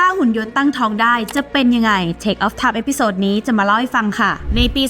ถ้าหุ่นยนต์ตั้งท้องได้จะเป็นยังไง Take Off Time เอพิโซดนี้จะมาเล่าให้ฟังค่ะ ในปี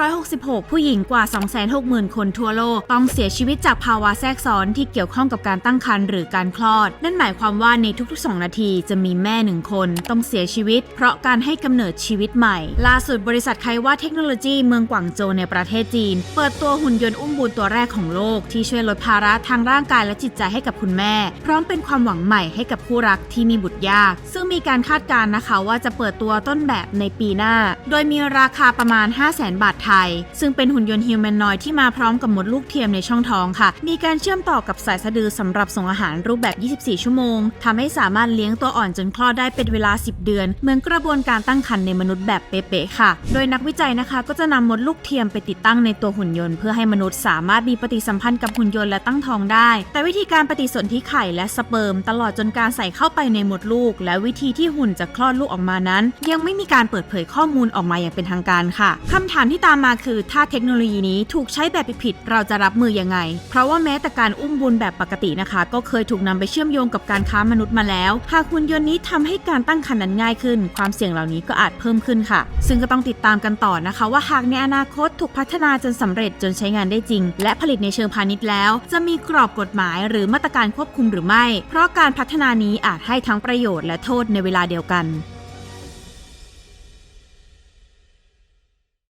2566 ผู้หญิงกว่า 260,000 คนทั่วโลก ต้องเสียชีวิตจากภาวะแทรกซ้อนที่เกี่ยวข้องกับการตั้งครรภ์หรือการคลอด นั่นหมายความว่าในทุกๆ 2 นาทีจะมีแม่หนึ่งคน ต้องเสียชีวิต เพราะการให้กำเนิดชีวิตใหม่ ล่าสุดบริษัทไคว่าเทคโนโลยีเมืองกวางโจวในประเทศจีน เปิดตัวหุ่นยนต์อุ้มบุญตัวแรกของโลก ที่ช่วยลดภาระทางร่างกายและจิตใจให้กับคุณแม่ พร้อมเป็นความหวังใหม่ให้กับคู่รักที่มีบุตรยากซึ่งมีการคาดการณ์นะคะว่าจะเปิดตัวต้นแบบในปีหน้า โดยมีราคาประมาณ 5 0 0 0 0 0บาทไทย ซึ่งเป็นหุ่นยนต์ฮิวแมนนอยที่มาพร้อมกับหมดลูกเทียมในช่องท้องค่ะ มีการเชื่อมต่อกับสายสะดือสำหรับส่งอาหารรูปแบบ 24 ชั่วโมงทำให้สามารถเลี้ยงตัวอ่อนจนคลอดได้เป็นเวลา 10 เดือน เหมือนกระบวนการตั้งครรภ์ในมนุษย์แบบเป๊ะๆค่ะ โดยนักวิจัยนะคะ ก็จะนำมดลูกเทียมไปติดตั้งในตัวหุ่นยนต์เพื่อให้มนุษย์สามารถมีปฏิสัมพันธ์กับหุ่นยนต์และตั้งท้องได้ แต่วิธีการปฏิสนธิไข่และสเปิร์ม ตลอดจนการใส่เข้าไปในมดลูก และวิธีที่หุ่นจะคลอดลูกออกมานั้น ยังไม่มีการเปิดเผยข้อมูลออกมาอย่างเป็นทางการค่ะคำถามที่ตามมาคือถ้าเทคโนโลยีนี้ถูกใช้แบบผิดเราจะรับมือยังไง เพราะว่าแม้แต่การอุ้มบุญแบบปกตินะคะ ก็เคยถูกนำไปเชื่อมโยงกับการค้ามนุษย์มาแล้ว หากหุ่นยนต์นี้ทำให้การตั้งครรภ์นั้นง่ายขึ้น ความเสี่ยงเหล่านี้ก็อาจเพิ่มขึ้นค่ะ ซึ่งก็ต้องติดตามกันต่อนะคะ ว่าหากในอนาคตถูกพัฒนาจนสำเร็จจนใช้งานได้จริง และผลิตในเชิงพาณิชย์แล้ว จะมีกรอบกฎหมาย หรือมาตรการควบคุมหรือไม่ เพราะการพัฒนานี้อาจให้ทั้งประโยชน์และโทษในเวลาเดียวกัน